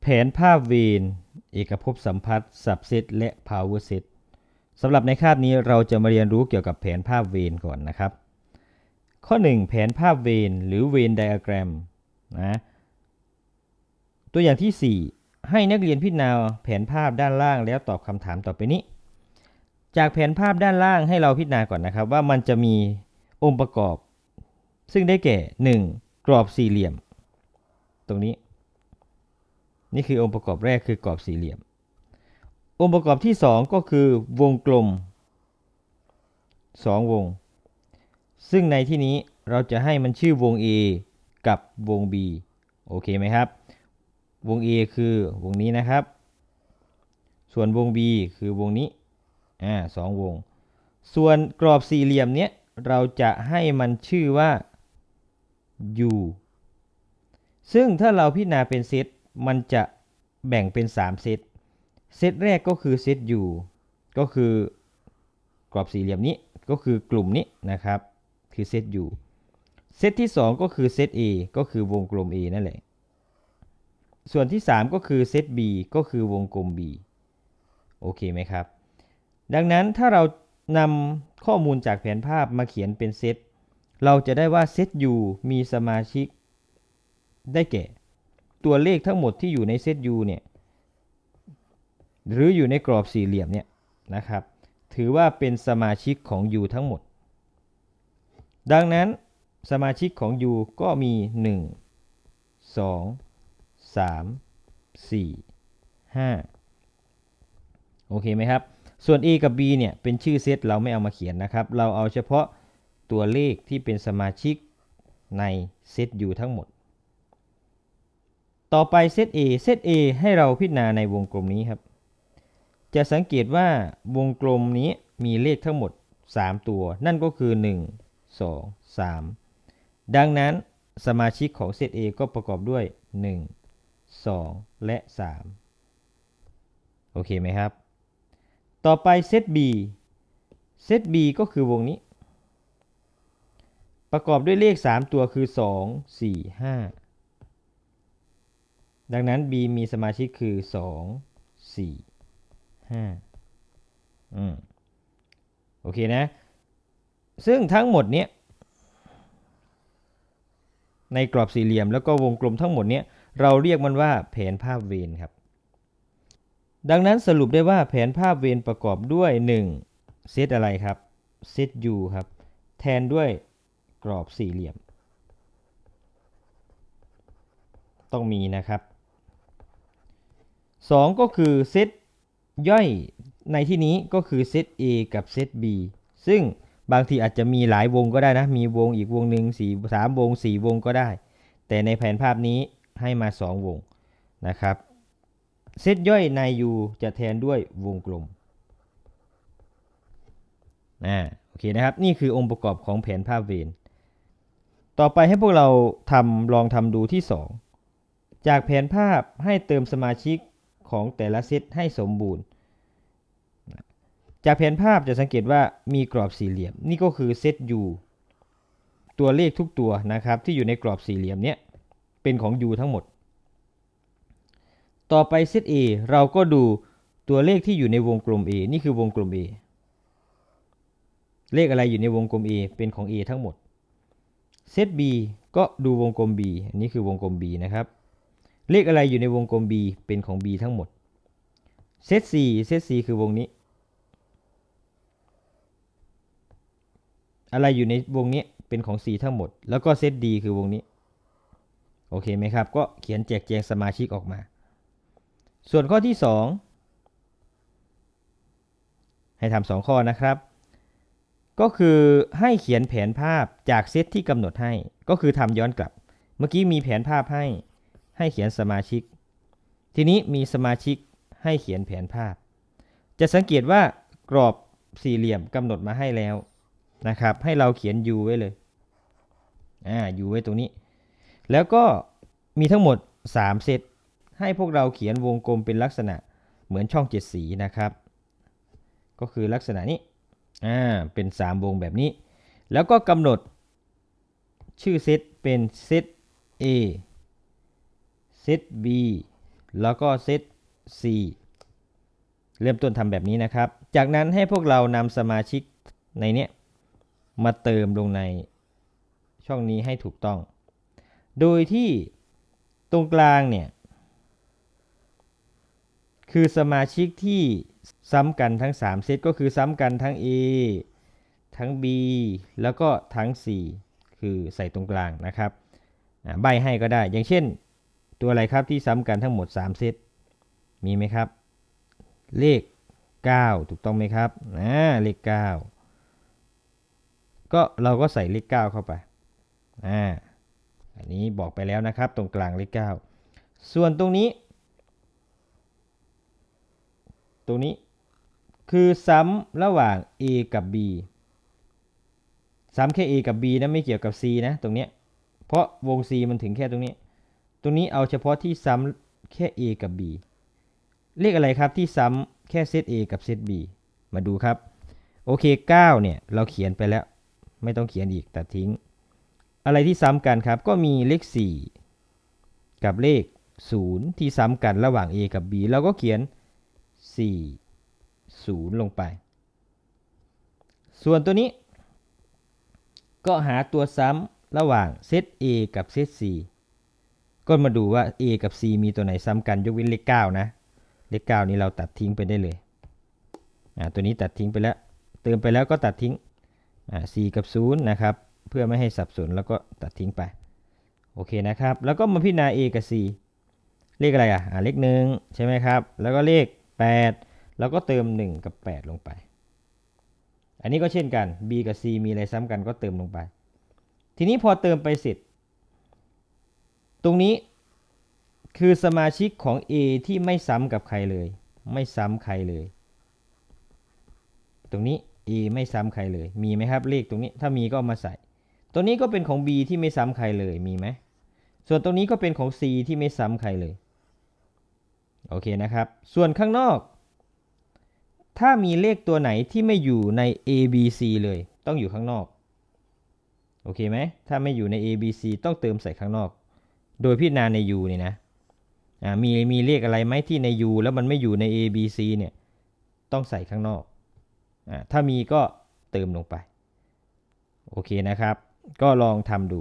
แผนภาพเวนเอกภพสัมพัทธ์สับเซตและ power set สำหรับในคาบนี้เราจะมาเรียนรู้เกี่ยวกับแผนภาพเวนก่อนนะครับ ข้อ 1 แผนภาพเวนหรือเวนไดอะแกรมนะตัวอย่างที่ 4 ให้นักเรียนพิจารณาแผนภาพด้านล่างแล้วตอบคำถามต่อไปนี้ จากแผนภาพด้านล่างให้เราพิจารณาก่อนนะครับ ว่ามันจะมีองค์ประกอบ ซึ่งได้แก่ 1. กรอบสี่เหลี่ยม ตรงนี้ นี่คือองค์ประกอบแรกคือกรอบสี่เหลี่ยม องค์ประกอบที่ 2 ก็คือวงกลม 2 วง ซึ่งในที่นี้เราจะให้มันชื่อวง A กับวง B โอเคไหมครับ วง A คือวงนี้นะครับ ส่วนวง B คือวงนี้ อ่าสองวง ส่วนกรอบสี่เหลี่ยมเนี้ยเราจะให้มันชื่อว่า U ซึ่งถ้าเราพิจารณาเป็นเซตมันจะแบ่งเป็น 3 เซต เซตแรกก็คือเซต U ก็คือกรอบสี่เหลี่ยมนี้ก็คือกลุ่มนี้นะครับ คือเซต U เซตที่ 2 ก็คือเซต A ก็คือวงกลม A นั่นแหละ ส่วนที่ 3 ก็คือเซต B ก็คือวงกลม B โอเคไหมครับ ดังนั้นถ้าเรานำข้อมูลจากแผนภาพมาเขียนเป็นเซต เราจะได้ว่าเซต U มีสมาชิก ได้แก่ ตัวเลขทั้งหมดที่อยู่ในเซต U เนี่ยหรืออยู่ในกรอบสี่เหลี่ยมเนี่ยนะครับ ถือว่าเป็นสมาชิกของ U ทั้งหมด ดังนั้นสมาชิกของ U ก็มี 1 2 3 4 5 โอเคไหมครับ ส่วน A กับ B เนี่ยเป็นชื่อเซตเราไม่เอามาเขียนนะครับ เราเอาเฉพาะ ตัวเลขที่เป็นสมาชิกในเซต U ทั้งหมด ต่อไปเซต A เซต A ให้เราพิจารณาในวงกลมนี้ครับ จะสังเกตว่าวงกลมนี้มีเลขทั้งหมด 3 ตัว นั่นก็คือ 1 2 3 ดังนั้นสมาชิกของเซต A ก็ประกอบด้วย 1 2 และ 3 โอเคไหมครับ ต่อไปเซต B เซต B ก็คือวงนี้ ประกอบด้วยเลข 3 ตัวคือ 2 4 5 ดังนั้น B มีสมาชิกคือ 2 4 5อืมโอเคนะ ซึ่งทั้งหมดเนี้ยในกรอบสี่เหลี่ยมแล้วก็วงกลมทั้งหมดเนี้ยเราเรียกมันว่าแผนภาพเวรครับ ดังนั้นสรุปได้ว่าแผนภาพเวรประกอบด้วย 1. เซตอะไรครับ เซต U ครับ แทนด้วย กรอบสี่เหลี่ยม ต้องมีนะครับ 2 ก็คือเซตย่อยในที่นี้ก็คือเซต A กับเซต B ซึ่งบางทีอาจจะมีหลายวงก็ได้นะ มีวงอีกวงหนึ่งสี่สามวงสี่วงก็ได้ แต่ในแผนภาพนี้ให้มา 2 วงนะครับเซตย่อยใน U จะแทนด้วยวงกลมอ่าโอเคนะครับ นี่คือองค์ประกอบของแผนภาพเวน ต่อไปให้พวกเราทำลองทำดูที่ 2 จากแผนภาพให้เติมสมาชิกของแต่ละเซตให้สมบูรณ์ จากแผนภาพจะสังเกตว่ามีกรอบสี่เหลี่ยม นี่ก็คือเซต U ตัวเลขทุกตัวนะครับที่อยู่ในกรอบสี่เหลี่ยมเนี้ยเป็นของ U ทั้งหมด ต่อไปเซต A เราก็ดูตัวเลขที่อยู่ในวงกลม A นี่คือวงกลม A เลขอะไรอยู่ในวงกลม A เป็นของ A ทั้งหมด เซต B ก็ดูวงกลม B อันนี้คือวงกลม B นะครับ เลขอะไรอยู่ในวงกลม B เป็นของ B ทั้งหมด เซต C เซต C คือวงนี้ อะไรอยู่ในวงนี้เป็นของ C ทั้งหมด แล้วก็เซต D คือวงนี้ โอเคไหมครับ ก็เขียนแจกแจงสมาชิกออกมา ส่วนข้อที่ 2 ให้ทำสองข้อนะครับ ก็คือให้เขียนแผนภาพจากเซตที่กำหนดให้ ก็คือทำย้อนกลับ เมื่อกี้มีแผนภาพให้ ให้เขียนสมาชิก ทีนี้มีสมาชิกให้เขียนแผนภาพ จะสังเกตว่ากรอบสี่เหลี่ยมกำหนดมาให้แล้วนะครับ ให้เราเขียน u ไว้เลย อ่า u ไว้ตรงนี้ แล้วก็มีทั้งหมด 3 เซต ให้พวกเราเขียนวงกลมเป็นลักษณะเหมือนช่องเจ็ดสีนะครับ ก็คือลักษณะนี้ อ่าเป็น 3 วงแบบนี้ แล้วก็กำหนดชื่อเซตเป็นเซต A เซต B แล้วก็เซต C เริ่มต้นทำแบบนี้นะครับ จากนั้นให้พวกเรานำสมาชิกในเนี้ยมาเติมลงในช่องนี้ให้ถูกต้อง โดยที่ตรงกลางเนี่ย คือสมาชิกที่ซ้ำกันทั้ง 3 เซตก็คือซ้ำกันทั้ง A ทั้ง B แล้วก็ทั้ง C คือใส่ตรงกลางนะครับใบให้ก็ได้ อย่างเช่น ตัวอะไรครับที่ซ้ำกันทั้งหมด 3 เซต มีไหมครับ เลข 9 ถูกต้องไหมครับอ่าเลข 9 ก็เราก็ใส่เลข 9 เข้าไปอ่าอันนี้บอกไปแล้วนะครับ ตรงกลางเลข 9 ส่วนตรงนี้ ตรงนี้ คือซ้ำระหว่าง A กับ B ซ้ำแค่ A กับ B นะไม่เกี่ยวกับ C นะตรงเนี้ยเพราะวง C มันถึงแค่ตรงนี้ ตรงนี้เอาเฉพาะที่ซ้ำแค่ A กับ B เลขอะไรครับที่ซ้ำแค่เซต A กับเซต B มาดูครับ โอเค 9 เนี่ย เราเขียนไปแล้ว ไม่ต้องเขียนอีกตัดทิ้ง อะไรที่ซ้ำกันครับ ก็มีเลข 4 กับเลข 0 ที่ซ้ำกันระหว่าง A กับ B เราก็เขียน 4 0 ลงไป ส่วนตัวนี้ ก็หาตัวซ้ำระหว่างเซต A กับเซต C ก็มาดูว่า A กับ C มีตัวไหนซ้ำกันยกเว้นเลข9นะ เลข9นี้เราตัดทิ้งไปได้เลยอ่าตัวนี้ตัดทิ้งไปแล้ว เติมไปแล้วก็ตัดทิ้งอ่า4กับ 0 นะครับ เพื่อไม่ให้สับสนแล้วก็ตัดทิ้งไป โอเคนะครับ แล้วก็มาพิจารณา A กับ C เลขอะไรอะอ่าเลขหนึ่งใช่ไหมครับ แล้วก็เลข 8 แล้วก็เติม 1 กับ 8 ลงไป อันนี้ก็เช่นกัน B กับ C มีอะไรซ้ำกันก็เติมลงไป ทีนี้พอเติมไปเสร็จ ตรงนี้คือสมาชิกของ A ที่ไม่ซ้ำกับใครเลย ไม่ซ้ำใครเลย ตรงนี้ A ไม่ซ้ำใครเลย มีไหมครับเลขตรงนี้ ถ้ามีก็เอามาใส่ ตัวนี้ก็เป็นของ B ที่ไม่ซ้ำใครเลย มีไหม ส่วนตรงนี้ก็เป็นของ C ที่ไม่ซ้ำใครเลย โอเคนะครับ ส่วนข้างนอก ถ้ามีเลขตัวไหนที่ไม่อยู่ใน A B C เลยต้องอยู่ข้างนอก โอเคไหม ถ้าไม่อยู่ใน A B C ต้องเติมใส่ข้างนอก โดยพิจารณาใน U นี่นะอ่ามีมีเลขอะไรไหมที่ใน U แล้วมันไม่อยู่ใน A B C เนี่ยต้องใส่ข้างนอกอ่าถ้ามีก็เติมลงไป โอเคนะครับ ก็ลองทำดู